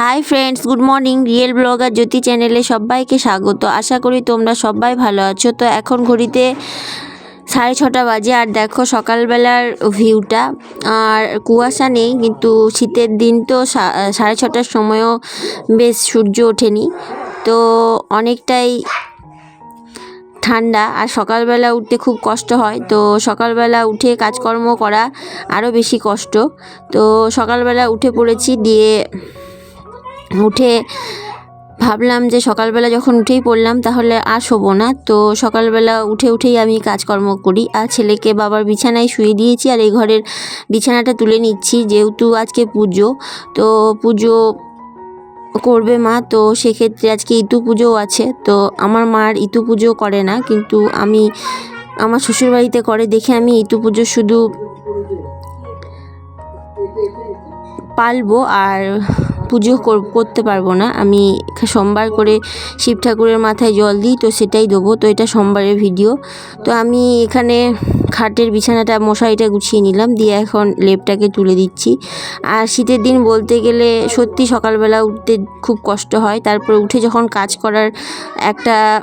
Hi friends, good morning. Real blogger Jyoti চ্যানেলে সবাইকে স্বাগত। আশা করি তোমরা সবাই ভালো আছো। তো এখন ঘড়িতে সাড়ে ছটা বাজে। আর দেখো সকালবেলার ভিউটা আর কুয়াশা নেই, কিন্তু শীতের দিন তো সাড়ে ছটার সময়ও বেশ সূর্য ওঠেনি। তো অনেকটাই ঠান্ডা। আর সকালবেলা উঠতে খুব কষ্ট হয়। তো সকালবেলা উঠে কাজকর্ম করা আরও বেশি কষ্ট। তো সকালবেলা উঠে পড়েছি, দিয়ে উঠে ভাবলাম যে সকালবেলা যখন উঠেই পড়লাম তাহলে আর শোবো না। তো সকালবেলা উঠে উঠেই আমি কাজকর্ম করি। আর ছেলেকে বাবার বিছানায় শুয়ে দিয়েছি আর এই ঘরের বিছানাটা তুলে নিচ্ছি যেহেতু আজকে পুজো। তো পুজো করবে মা, তো সেক্ষেত্রে আজকে ইতু পুজোও আছে। তো আমার মার ইতু পুজো করে না, কিন্তু আমি আমার শ্বশুরবাড়িতে করে দেখে আমি ইতু পুজো শুধু পালবো। আর পুজো কর- করতে পারব না। আমি সোমবার করে শিব ঠাকুরের মাথায় জল দিই, তো সেটাই দেবো। তো এটা সোমবারের ভিডিও। তো আমি এখানে খাটের বিছানাটা, মশারিটা গুছিয়ে নিলাম। দিয়ে এখন লেপটাকে তুলে দিচ্ছি। আর শীতের দিন বলতে গেলে সত্যি সকালবেলা উঠতে খুব কষ্ট হয়। তারপরে উঠে যখন কাজ করার একটা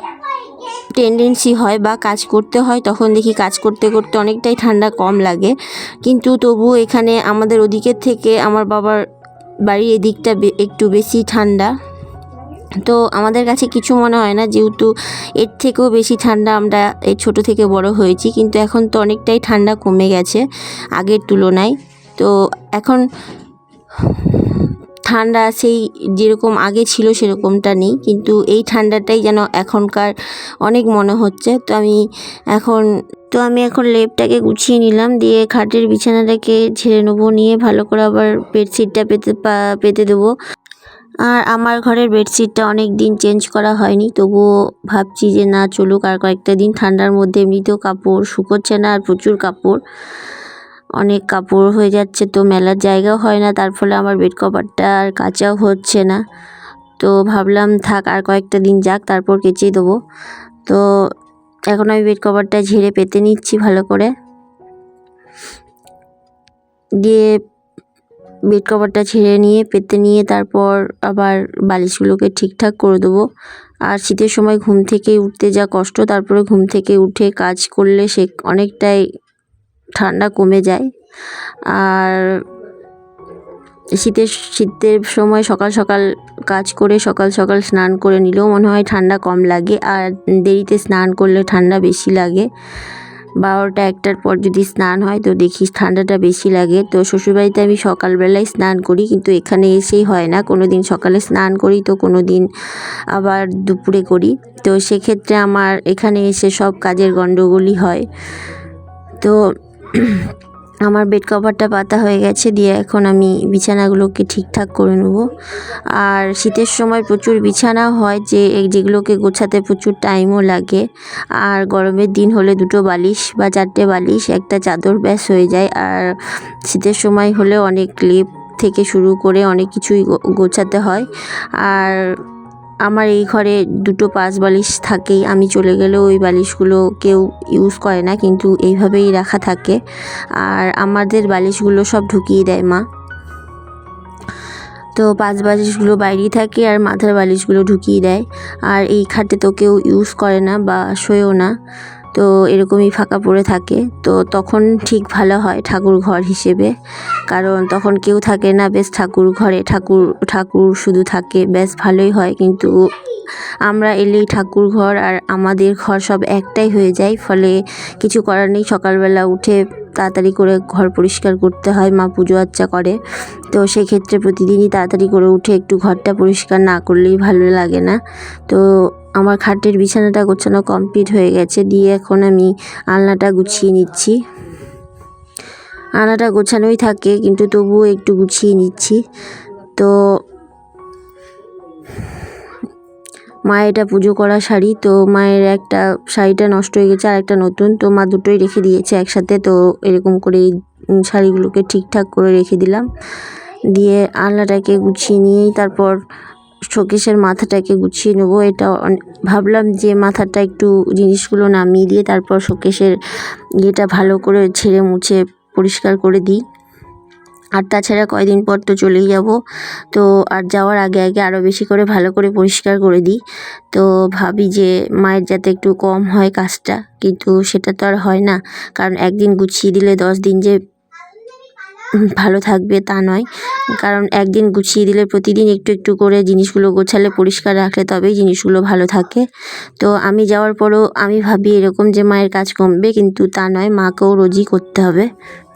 টেন্ডেন্সি হয় বা কাজ করতে হয়, তখন দেখি কাজ করতে করতে অনেকটাই ঠান্ডা কম লাগে। কিন্তু তবুও এখানে আমাদের ওদিকের থেকে আমার বাবার বাড়ির এদিকটা একটু বেশি ঠান্ডা। তো আমাদের কাছে কিছু মনে হয় না, যেহেতু এর থেকেও বেশি ঠান্ডা আমরা এই ছোটো থেকে বড় হয়েছি, কিন্তু এখন তো অনেকটাই ঠান্ডা কমে গেছে আগের তুলনায়। তো এখন ঠান্ডা সেই যেরকম আগে ছিল সেরকমটা নেই। কিন্তু এই ঠান্ডাটাই যেন এখনকার অনেক মনে হচ্ছে। তো আমি এখন, তো আমি এখন লেপটাকে গুছিয়ে নিলাম। দিয়ে খাটের বিছানাটাকে ঝেড়ে নেব। নিয়ে ভালো করে আবার বেডশিটটা পেতে পেতে দেবো। আর আমার ঘরের বেডশিটটা অনেক দিন চেঞ্জ করা হয়নি। তবুও ভাবছি যে না চলুক, আর কয়েকটা দিন ঠান্ডার মধ্যে এমনিতেও কাপড় শুকোচ্ছে না আর প্রচুর কাপড়। অনেক কাপড় হয়ে যাচ্ছে তো মেলার জায়গাও হয় না, তার ফলে আমার বেড কভারটা আর কাচাও হচ্ছে না। তো ভাবলাম থাক আর কয়েকটা দিন যাক, তারপর কেচে দেবো। তো এখন আমি বেড কভারটা ঝেড়ে পেতে নিচ্ছি ভালো করে। দিয়ে বেড কভারটা ছেড়ে নিয়ে, পেতে নিয়ে তারপর আবার বালিশগুলোকে ঠিকঠাক করে দেবো। আর শীতের সময় ঘুম থেকে উঠতে যা কষ্ট, তারপরে ঘুম থেকে উঠে কাজ করলে সে অনেকটাই ঠান্ডা কমে যায়। আর শীতের শীতের সময় সকাল সকাল কাজ করে সকাল সকাল স্নান করে নিলেও মনে হয় ঠান্ডা কম লাগে। আর দেরিতে স্নান করলে ঠান্ডা বেশি লাগে। বারোটা, একটার পর যদি স্নান হয় তো দেখি ঠান্ডাটা বেশি লাগে। তো শ্বশুরবাড়িতে আমি সকালবেলায় স্নান করি কিন্তু এখানে এসেই হয় না। কোনো দিন সকালে স্নান করি তো কোনো দিন আবার দুপুরে করি। তো সেক্ষেত্রে আমার এখানে এসে সব কাজের গণ্ডগোলই হয়। তো আমার বেড কভারটা পাতা হয়ে গেছে, দিয়ে এখন আমি বিছানাগুলোকে ঠিকঠাক করে নেব। আর শীতের সময় প্রচুর বিছানা হয়, যে যেগুলোকে গোছাতে প্রচুর টাইমও লাগে। আর গরমের দিন হলে দুটো বালিশ বা চারটে বালিশ, একটা চাদর ব্যাস হয়ে যায়। আর শীতের সময় হলে অনেক লেপ থেকে শুরু করে অনেক কিছুই গোছাতে হয়। আর আমার এই ঘরে দুটো পাঁচ বালিশ থাকেই, আমি চলে গেলেও ওই বালিশগুলো কেউ ইউজ করে না, কিন্তু এইভাবেই রাখা থাকে। আর আমাদের বালিশগুলো সব ঢুকিয়ে দেয় মা। তো পাঁচ বালিশগুলো বাইরেই থাকে আর মাথার বালিশগুলো ঢুকিয়ে দেয়। আর এই খাটে তো কেউ ইউজ করে না বা শোয়েও না। তো এরকমই ফাঁকা পড়ে থাকে। তো তখন ঠিক ভালো হয় ঠাকুর ঘর হিসেবে। কারণ তখন কেউ থাকে না, বেশ ঠাকুর ঘরে ঠাকুর ঠাকুর শুধু থাকে, বেশ ভালোই হয়। কিন্তু আমরা এলেই ঠাকুর ঘর আর আমাদের ঘর সব একটাই হয়ে যায়। ফলে কিছু করার নেই, সকালবেলা উঠে তাড়াতাড়ি করে ঘর পরিষ্কার করতে হয়, মা পুজো আচ্চা করে। তো সেক্ষেত্রে প্রতিদিনই তাড়াতাড়ি করে উঠে একটু ঘরটা পরিষ্কার না করলেই ভালো লাগে না। তো আমার খাটের বিছানাটা গোছানো কমপ্লিট হয়ে গেছে, দিয়ে এখন আমি আলনাটা গুছিয়ে নিচ্ছি। আলনাটা গোছানোই থাকে, কিন্তু তবুও একটু গুছিয়ে নিচ্ছি। তো মায়ের এটা পুজো করা শাড়ি, তো মায়ের একটা শাড়িটা নষ্ট হয়ে গেছে আর একটা নতুন, তো মা দুটোই রেখে দিয়েছে একসাথে, তো এরকম করে এই শাড়িগুলোকে ঠিকঠাক করে রেখে দিলাম। দিয়ে আলনাটাকে গুছিয়ে নিয়েই তারপর শোকেশের মাথাটাকে গুছিয়ে নেব, এটা ভাবলাম যে মাথাটা একটু জিনিসগুলো নামিয়ে দিয়ে তারপর শোকেশের ইয়েটা ভালো করে ছেড়ে মুছে পরিষ্কার করে দিই। আর তাছাড়া কয়দিন পর তো চলেই যাব। তো আর যাওয়ার আগে আগে আরও বেশি করে ভালো করে পরিষ্কার করে দিই। তো ভাবি যে মায়ের যাতে একটু কম হয় কাজটা, কিন্তু সেটা তো আর হয় না। কারণ একদিন গুছিয়ে দিলে দশ দিন যে ভালো থাকবে তা নয়। কারণ একদিন গুছিয়ে দিলে প্রতিদিন একটু একটু করে জিনিসগুলো গোছালে, পরিষ্কার রাখলে তবেই জিনিসগুলো ভালো থাকে। তো আমি যাওয়ার পরও আমি ভাবি এরকম যে মায়ের কাজ কমবে, কিন্তু তা নয়, মাকেও রোজই করতে হবে।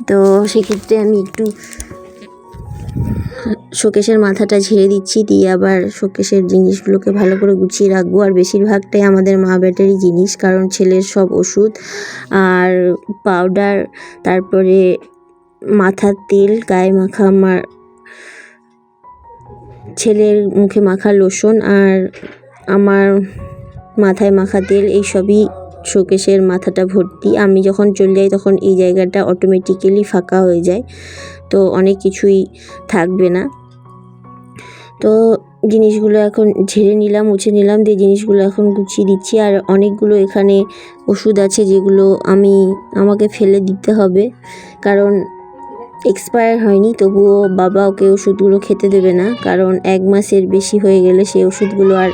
তো সেক্ষেত্রে আমি একটু শোকেশের মাথাটা ঝেড়ে দিচ্ছি, দিয়ে আবার শোকেশের জিনিসগুলোকে ভালো করে গুছিয়ে রাখব। আর বেশিরভাগটাই আমাদের মা ব্যাটারি জিনিস, কারণ ছেলের সব ওষুধ আর পাউডার তারপরে মাথার তেল, গায়ে মাখা আমার ছেলের মুখে মাখা লোশন আর আমার মাথায় মাখা তেল এই সবই শোকেশের মাথাটা ভর্তি। আমি যখন চলে যাই তখন এই জায়গাটা অটোমেটিক্যালি ফাঁকা হয়ে যায়। তো অনেক কিছুই থাকবে না। তো জিনিসগুলো এখন ঝেড়ে নিলাম, মুছে নিলাম, দিয়ে জিনিসগুলো এখন গুছিয়ে দিচ্ছি। আর অনেকগুলো এখানে ওষুধ আছে যেগুলো আমি, আমাকে ফেলে দিতে হবে। কারণ এক্সপায়ার হয়নি, তবুও বাবা ওকে ওষুধগুলো খেতে দেবে না, কারণ এক মাসের বেশি হয়ে গেলে সেই ওষুধগুলো আর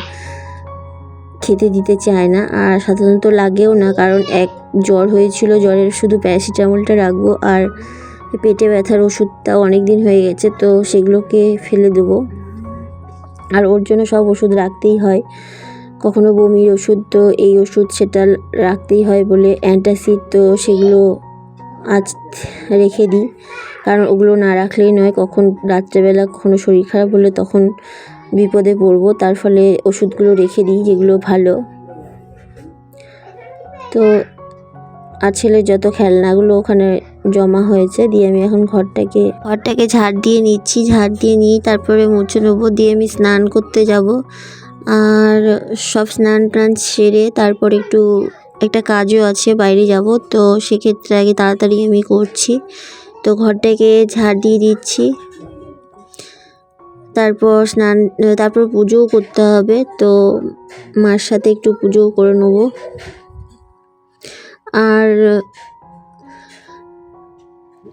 খেতে দিতে চায় না। আর সাধারণত লাগেও না, কারণ এক জ্বর হয়েছিল, জ্বরের শুধু প্যারাসিটামলটা রাখব আর পেটে ব্যথার ওষুধটাও অনেক দিন হয়ে গেছে, তো সেগুলোকে ফেলে দেবো। আর ওর জন্য সব ওষুধ রাখতেই হয়। কখনো বমির ওষুধ, তো এই ওষুধ সেটা রাখতেই হয় বলে অ্যান্টাসিড, তো সেগুলো আজ রেখে দিই। কারণ ওগুলো না রাখলেই নয়, কখন রাত্রেবেলা কখনো শরীর খারাপ হলে তখন বিপদে পড়ব। তার ফলে ওষুধগুলো রেখে দিই যেগুলো ভালো। তো আর ছেলের যত খেলনাগুলো ওখানে জমা হয়েছে, দিয়ে আমি এখন ঘরটাকে ঘরটাকে ঝাড় দিয়ে নিচ্ছি। ঝাড় দিয়ে নিয়ে তারপরে মুছে নেব। দিয়ে আমি স্নান করতে যাব। আর সব স্নান টান সেরে তারপর একটু একটা কাজও আছে, বাইরে যাব। তো সেক্ষেত্রে আগে তাড়াতাড়ি আমি করছি। তো ঘরটাকে ঝাড় দিয়ে দিচ্ছি। তারপর স্নান, তারপর পুজোও করতে হবে, তো মার সাথে একটু পুজোও করে নেব। আর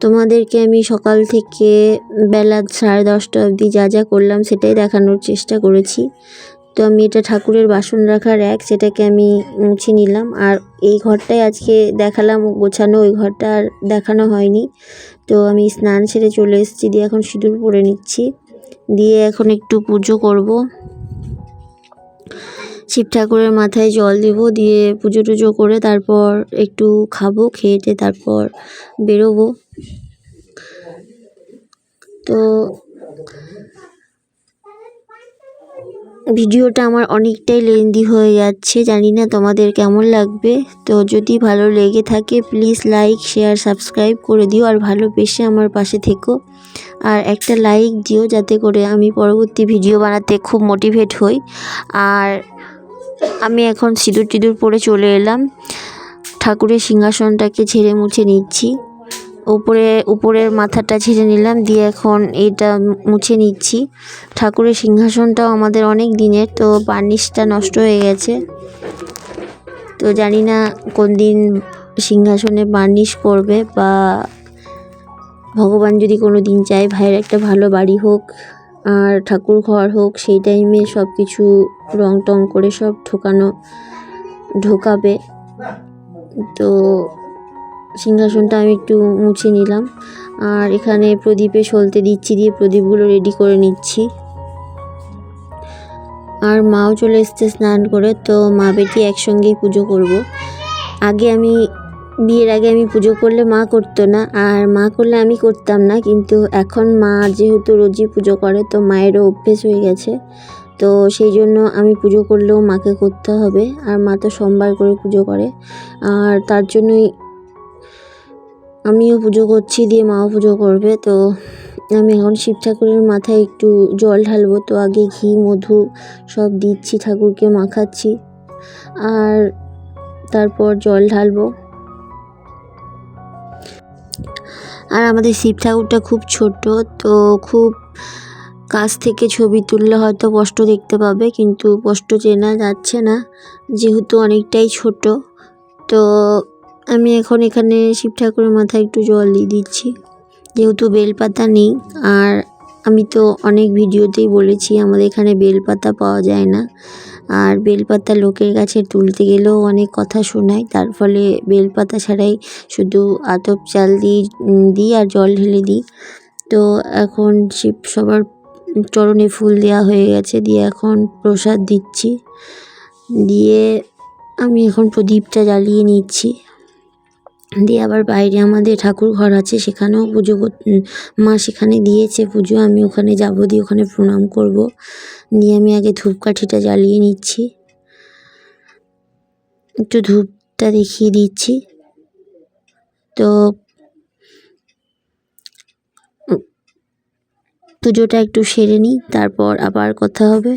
তোমাদেরকে আমি সকাল থেকে বেলা সাড়ে দশটা অবধি যা যা করলাম সেটাই দেখানোর চেষ্টা করেছি। তো আমি এটা ঠাকুরের বাসন রাখার এক, সেটাকে আমি মুছে নিলাম। আর এই ঘরটাই আজকে দেখালাম, গোছানো ওই ঘরটা আর দেখানো হয়নি। তো আমি স্নান সেরে চলে এসেছি, দিয়ে এখন সিঁদুর পরে নিচ্ছি। দিয়ে এখন একটু পুজো করব। শিব ঠাকুরের মাথায় জল দেব, দিয়ে পুজো টুজো করে তারপর একটু খাব, খেয়ে তারপর বেরোবো। তো ভিডিওটা আমার অনেকটাই লেন্দি হয়ে যাচ্ছে, জানি না তোমাদের কেমন লাগবে। তো যদি ভালো লেগে থাকে প্লিজ লাইক শেয়ার সাবস্ক্রাইব করে দিও আর ভালোবেসে আমার পাশে থেকো। আর একটা লাইক দিও যাতে করে আমি পরবর্তী ভিডিও বানাতে খুব মোটিভেট হই। আর আমি এখন সিঁদুর টিঁদুর পরে চলে এলাম। ঠাকুরের সিংহাসনটাকে ঝেড়ে মুছে নিচ্ছি। উপরে, উপরের মাথাটা ঝেড়ে নিলাম, দিয়ে এখন এটা মুছে নিচ্ছি। ঠাকুরের সিংহাসনটাও আমাদের অনেক দিনের, তো বার্নিশটা নষ্ট হয়ে গেছে। তো জানি না কোন দিন সিংহাসনে বার্নিশ করবে, বা ভগবান যদি কোনো দিন চায় ভাইয়ের একটা ভালো বাড়ি হোক, আর ঠাকুর ঘর হোক, সেই টাইমে সব কিছু রং টং করে সব ঢোকানো, ঢোকাবে। তো সিংহাসনটা আমি একটু মুছে নিলাম। আর এখানে প্রদীপে সলতে দিচ্ছি দিয়ে প্রদীপগুলো রেডি করে নিচ্ছি। আর মাও চলে এসছে স্নান করে, তো মা বেটি একসঙ্গেই পুজো করব। আগে আমি, বিয়ের আগে আমি পুজো করলে মা করতো না, আর মা করলে আমি করতাম না, কিন্তু এখন মা যেহেতু রোজই পুজো করে, তো মায়েরও অভ্যেস হয়ে গেছে। তো সেই জন্য আমি পুজো করলেও মাকে করতে হবে, আর মা তো সোমবার করে পুজো করে। আর তার জন্যই আমিও পুজো করছি, দিয়ে মাও পুজো করবে। তো আমি এখন শিব ঠাকুরের মাথায় একটু জল ঢালবো, তো আগে ঘি, মধু সব দিচ্ছি, ঠাকুরকে মাখাচ্ছি। আর তারপর জল ঢালবো। আর আমাদের শিব ঠাকুরটা খুব ছোট তো খুব কাছ থেকে ছবি তুললে হয়তো স্পষ্ট দেখতে পাবে, কিন্তু স্পষ্ট চেনা যাচ্ছে না, যেহেতু অনেকটাই ছোট। তো আমি এখন এখানে শিব ঠাকুরের মাথায় একটু জল দিয়ে দিচ্ছি। যেহেতু বেলপাতা নেই আর আমি তো অনেক ভিডিওতেই বলেছি আমাদের এখানে বেলপাতা পাওয়া যায় না। আর বেলপাতা লোকের কাছে তুলতে গেলেও অনেক কথা শোনায় তার ফলে বেলপাতা ছাড়াই শুধু আতপ চাল উম, দিই আর জল ঢেলে দিই। তো এখন শিব সবার চরণে ফুল দেওয়া হয়ে গেছে দিয়ে এখন প্রসাদ দিচ্ছি। দিয়ে আমি এখন প্রদীপটা জ্বালিয়ে নিচ্ছি। দিয়ে আবার বাইরে আমাদের ঠাকুর ঘর আছে, সেখানেও পুজো মা সেখানে দিয়েছে পুজো, আমি ওখানে যাব, দিয়ে ওখানে প্রণাম করব। দিয়ে আমি আগে ধূপকাঠিটা জ্বালিয়ে নিচ্ছি। একটু ধূপটা দেখিয়ে দিচ্ছি। তো পুজোটা একটু সেরে নিই, তারপর আবার কথা হবে।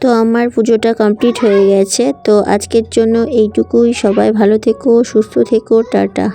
তো আমার পুজোটা কমপ্লিট হয়ে গেছে। তো আজকের জন্য এইটুকুই। সবাই ভালো থেকো, সুস্থ থেকো, টাটা।